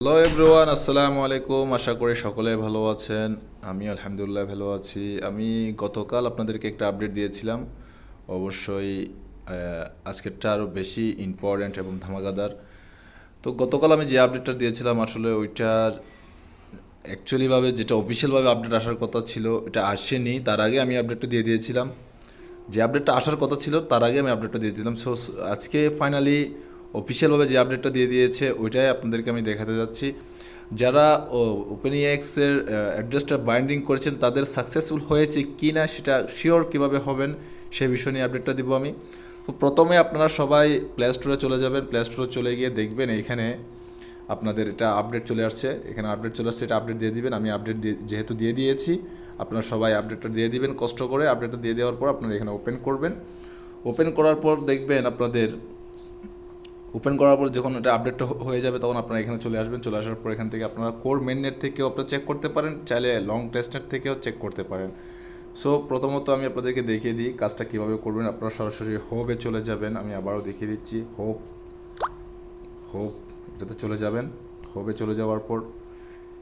Hello everyone আসসালামু আলাইকুম আশা করি সকলে ভালো আছেন। আমি আলহামদুলিল্লাহ ভালো আছি। আমি গতকাল আপনাদেরকে একটা আপডেট দিয়েছিলাম। অবশ্যই আজকেরটা আরও বেশি ইম্পর্ট্যান্ট এবং ধামাকাদার। তো গতকাল আমি যে আপডেটটা দিয়েছিলাম, আসলে ওইটার অ্যাকচুয়ালিভাবে যেটা অফিসিয়ালভাবে আপডেট আসার কথা ছিল, এটা আসেনি। তার আগে আমি আপডেটটা দিয়ে দিয়েছিলাম। যে আপডেটটা আসার কথা ছিল, তার আগে আমি আপডেটটা দিয়ে দিলাম। সো আজকে ফাইনালি অফিসিয়ালভাবে যে আপডেটটা দিয়ে দিয়েছে, ওইটাই আপনাদেরকে আমি দেখাতে যাচ্ছি। যারা ওপেন এক্সের অ্যাড্রেসটা বাইন্ডিং করেছেন, তাদের সাকসেসফুল হয়েছে কি না সেটা শিওর কীভাবে হবেন, সে বিষয় নিয়ে আপডেটটা দিব আমি। তো প্রথমে আপনারা সবাই প্লে স্টোরে চলে যাবেন। প্লে স্টোরে চলে গিয়ে দেখবেন এইখানে আপনাদের এটা আপডেট চলে আসছে। এখানে আপডেট চলে আসছে, এটা আপডেট দিয়ে দিবেন। আমি আপডেট যেহেতু দিয়ে দিয়েছি, আপনারা সবাই আপডেটটা দিয়ে দিবেন কষ্ট করে। আপডেটটা দিয়ে দেওয়ার পর আপনারা এখানে ওপেন করবেন। ওপেন করার পর দেখবেন আপনাদের ওপেন করার পর যখন এটা আপডেটটা হ- হয়ে যাবে, তখন আপনারা এখানে চলে আসবেন। চলে আসার পর এখান থেকে আপনারা কোর মেন নেট থেকেও আপনারা চেক করতে পারেন, চাইলে লং টেস্ট নেট থেকেও চেক করতে পারেন। সো প্রথমত আমি আপনাদেরকে দেখিয়ে দিই কাজটা কীভাবে করবেন। আপনারা সরাসরি হোপে চলে যাবেন। আমি আবারও দেখিয়ে দিচ্ছি হোপ হোপ এটাতে চলে যাবেন। হোপে চলে যাওয়ার পর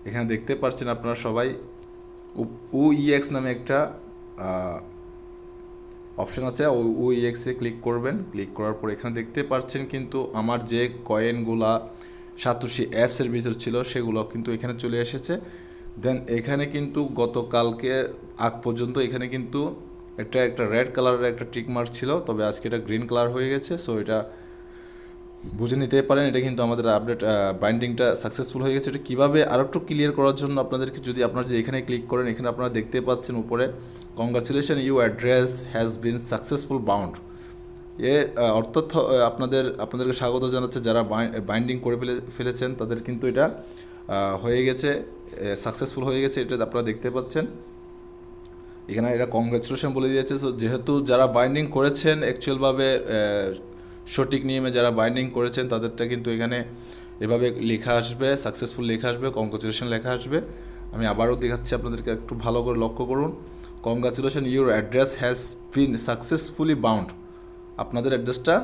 এখানে দেখতে পাচ্ছেন আপনারা সবাই ও ইএক্স নামে একটা অপশন আছে, ও এক্সে ক্লিক করবেন। ক্লিক করার পর এখানে দেখতে পাচ্ছেন কিন্তু আমার যে কয়েনগুলা সাতোশি অ্যাপসের ভিতর ছিল সেগুলো কিন্তু এখানে চলে এসেছে। দেন এখানে কিন্তু গতকালকে আগ পর্যন্ত এখানে কিন্তু এটা একটা রেড কালারের একটা টিক মার্ক ছিল, তবে আজকে এটা গ্রিন কালার হয়ে গেছে। সো এটা বুঝে নিতে পারেন এটা কিন্তু আমাদের আপডেট বাইন্ডিংটা সাকসেসফুল হয়ে গেছে। এটা কীভাবে আরও একটু ক্লিয়ার করার জন্য আপনাদেরকে যদি আপনারা যে এখানে ক্লিক করেন এখানে আপনারা দেখতে পাচ্ছেন উপরে congratulation you address has been successful bound a ah, অর্থাৎ আপনাদের আপনাদেরকে স্বাগত জানাচ্ছে যারা বাইন্ডিং করে ফেলে ফেলেছেন তাদের কিন্তু এটা হয়ে গেছে সাকসেসফুল হয়ে গেছে এটা আপনারা দেখতে পাচ্ছেন। এখানে এটা কংগ্রেচুলেশন বলে দিয়েছে। সো যেহেতু যারা বাইন্ডিং করেছেন অ্যাকচুয়ালভাবে সঠিক নিয়মে যারা বাইন্ডিং করেছেন, তাদেরটা কিন্তু এখানে এভাবে লেখা আসবে সাকসেসফুল লেখা আসবে কংগ্রেচুলেশন লেখা আসবে। আমি আবারও দেখাচ্ছি আপনাদেরকে একটু ভালো করে লক্ষ্য করুন। Congratulation your address has been successfully bound আপনাদের অ্যাড্রেসটা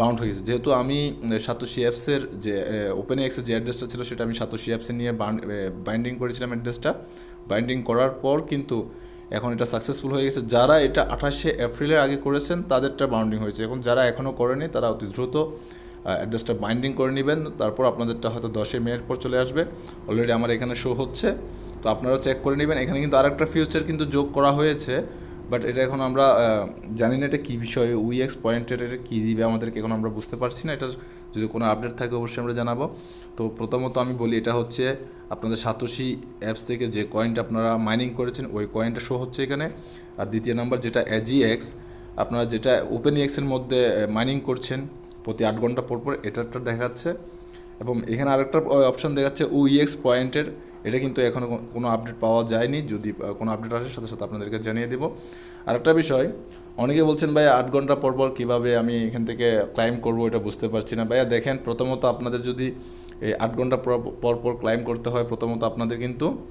বাউন্ড হয়ে গেছে। যেহেতু আমি সাতোশি অ্যাপসের যে ওপেন এক্সের যে অ্যাড্রেসটা ছিল, সেটা আমি সাতোশি অ্যাপসে নিয়ে বাইন্ডিং করেছিলাম অ্যাড্রেসটা বাইন্ডিং করার পর কিন্তু এখন এটা সাকসেসফুল হয়ে গেছে। যারা এটা আঠাশে এপ্রিলের আগে করেছেন, তাদেরটা বাউন্ডিং হয়েছে। এখন যারা এখনও করেনি, তারা অতি দ্রুত অ্যাড্রেসটা বাইন্ডিং করে নেবেন। তারপর আপনাদেরটা হয়তো দশই মেয়ের পর চলে আসবে। অলরেডি আমার এখানে শো হচ্ছে। তো আপনারা চেক করে নেবেন। এখানে কিন্তু আরেকটা ফিউচার কিন্তু যোগ করা হয়েছে। বাট এটা এখন আমরা জানি না এটা কী বিষয় উইএক্স পয়েন্টের এটা কী দিবে আমাদেরকে এখন আমরা বুঝতে পারছি না। এটার যদি কোনো আপডেট থাকে, অবশ্যই আমরা জানাব। তো প্রথমত আমি বলি, এটা হচ্ছে আপনাদের সাতোশি অ্যাপস থেকে যে কয়েনটা আপনারা মাইনিং করেছেন, ওই কয়েনটা শো হচ্ছে এখানে। আর দ্বিতীয় নাম্বার যেটা এক্স আপনারা যেটা ওপেন এক্সের মধ্যে মাইনিং করছেন, প্রতি আট ঘণ্টা পর পর এটারটা দেখাচ্ছে। এবং এখানে আরেকটা অপশন দেখাচ্ছে উইএক্স পয়েন্টের এটা কিন্তু এখনও কোনো আপডেট পাওয়া যায়নি। যদি কোনো আপডেট আসে, সাথে সাথে আপনাদেরকে জানিয়ে দেবো। আরেকটা বিষয় অনেকে বলছেন ভাই আট ঘণ্টা পর পর কীভাবে আমি এখান থেকে ক্লাইম করব এটা বুঝতে পারছি না। ভাইয়া, দেখেন, প্রথমত আপনাদের যদি এই আট ঘণ্টা পর- পর ক্লাইম করতে হয়, প্রথমত আপনাদের কিন্তু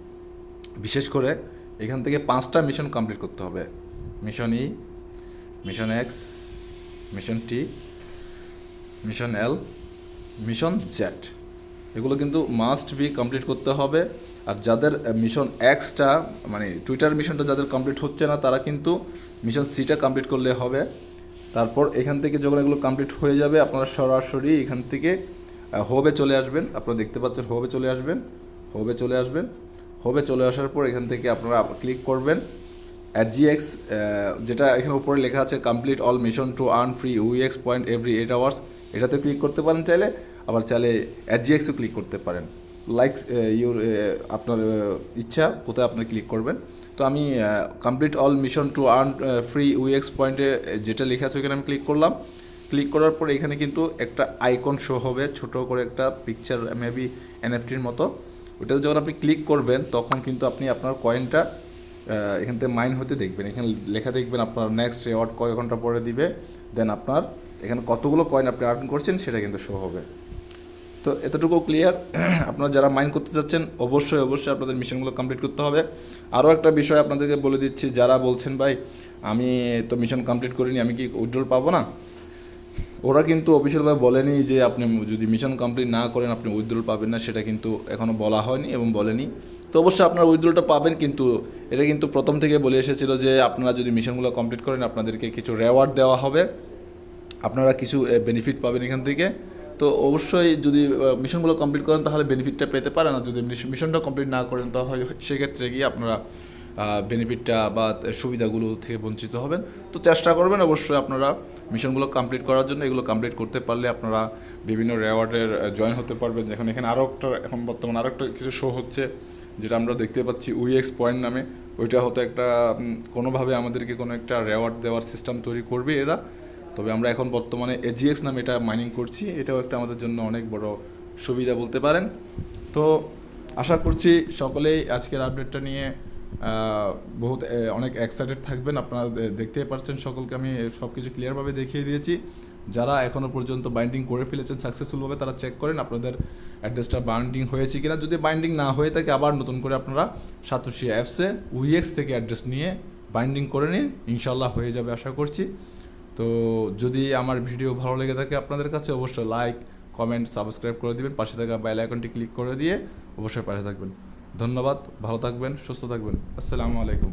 বিশেষ করে এখান থেকে পাঁচটা মিশন কমপ্লিট করতে হবে। Mission E mission X mission T mission L mission Z এগুলো কিন্তু মাস্ট বি কমপ্লিট করতে হবে। আর যাদের মিশন এক্সটা মানে টুইটার মিশনটা যাদের কমপ্লিট হচ্ছে না, তারা কিন্তু মিশন সিটা কমপ্লিট করলে হবে। তারপর এখান থেকে যখন এগুলো কমপ্লিট হয়ে যাবে, আপনারা সরাসরি এখান থেকে হোবে চলে আসবেন। আপনারা দেখতে পাচ্ছেন হবে চলে আসবেন হবে চলে আসবেন। হবে চলে আসার পর এখান থেকে আপনারা ক্লিক করবেন। অ্যাট জিএক্স যেটা এখানে উপরে লেখা আছে complete all mission to earn free উইএক্স point every eight hours এটাতে ক্লিক করতে পারেন চাইলে, আবার চাইলে অ্যাট জিএক্সও ক্লিক করতে পারেন। লাইক ইউর আপনার ইচ্ছা, কোথায় আপনি ক্লিক করবেন। তো আমি complete all mission to earn free উইএক্স পয়েন্টে যেটা লেখা আছে ওইখানে আমি ক্লিক করলাম। ক্লিক করার পর এখানে কিন্তু একটা আইকন শো হবে, ছোট করে একটা পিকচার মেবি এনএফটির মতো। ওটাতে যখন আপনি ক্লিক করবেন, তখন কিন্তু আপনি আপনার কয়েনটা এখান থেকে মাইন হতে দেখবেন। এখানে লেখা দেখবেন আপনার নেক্সট রেওয়ার্ড কয় ঘণ্টা পরে দিবে দেন আপনার এখানে কতগুলো কয়েন আপনি আর্ন করছেন, সেটা কিন্তু শো হবে। তো এতটুকু ক্লিয়ার আপনারা যারা মাইন্ড করতে চাচ্ছেন, অবশ্যই অবশ্যই আপনাদের মিশনগুলো কমপ্লিট করতে হবে। আরও একটা বিষয় আপনাদেরকে বলে দিচ্ছি, যারা বলছেন, ভাই, আমি তো মিশন কমপ্লিট করিনি, আমি কি উইড্রল পাবো না? ওরা কিন্তু অফিসিয়ালভাবে বলেনি যে আপনি যদি মিশন কমপ্লিট না করেন, আপনি উইথড্রল পাবেন না, সেটা কিন্তু এখনও বলা হয়নি এবং বলেনি। তো অবশ্যই আপনার উইথড্রলটা পাবেন, কিন্তু এটা কিন্তু প্রথম থেকে বলে এসেছিল যে আপনারা যদি মিশনগুলো কমপ্লিট করেন, আপনাদেরকে কিছু রেওয়ার্ড দেওয়া হবে। আপনারা কিছু বেনিফিট পাবেন এখান থেকে। তো অবশ্যই যদি মিশনগুলো কমপ্লিট করেন, তাহলে বেনিফিটটা পেতে পারেন। আর যদি মিশনটা কমপ্লিট না করেন, তাহলে সেক্ষেত্রে গিয়ে আপনারা বেনিফিটটা বা সুবিধাগুলো থেকে বঞ্চিত হবেন। তো চেষ্টা করবেন অবশ্যই আপনারা মিশনগুলো কমপ্লিট করার জন্য। এগুলো কমপ্লিট করতে পারলে আপনারা বিভিন্ন রেওয়ার্ডের জয়েন হতে পারবেন। যেখানে এখানে আরও একটা, এখন বর্তমানে আরও একটা কিছু শো হচ্ছে, যেটা আমরা দেখতে পাচ্ছি উইএক্স পয়েন্ট নামে। ওইটা হয়তো একটা কোনোভাবে আমাদেরকে কোনো একটা রেওয়ার্ড দেওয়ার সিস্টেম তৈরি করবে এরা। তবে আমরা এখন বর্তমানে এজিএক্স নামে এটা মাইনিং করছি। এটাও একটা আমাদের জন্য অনেক বড় সুবিধা বলতে পারেন। তো আশা করছি সকলেই আজকের আপডেটটা নিয়ে বহুত অনেক এক্সাইটেড থাকবেন। আপনারা দেখতেই পাচ্ছেন সকলকে। আমি সব কিছু ক্লিয়ারভাবে দেখিয়ে দিয়েছি। যারা এখনও পর্যন্ত বাইন্ডিং করে ফেলেছেন সাকসেসফুলভাবে তারা চেক করেন আপনাদের অ্যাড্রেসটা বাইন্ডিং হয়েছে কিনা। যদি বাইন্ডিং না হয়ে থাকে, আবার নতুন করে আপনারা সাতোশি অ্যাপসে উইএক্স থেকে অ্যাড্রেস নিয়ে বাইন্ডিং করে নিন। ইনশাল্লাহ হয়ে যাবে, আশা করছি। তো যদি আমার ভিডিও ভালো লেগে থাকে আপনাদের কাছে, অবশ্যই লাইক কমেন্ট সাবস্ক্রাইব করে দিবেন। পাশে থাকা বেল আইকনটি ক্লিক করে দিয়ে অবশ্যই পাশে থাকবেন। ধন্যবাদ, ভালো থাকবেন, সুস্থ থাকবেন। আসসালামু আলাইকুম।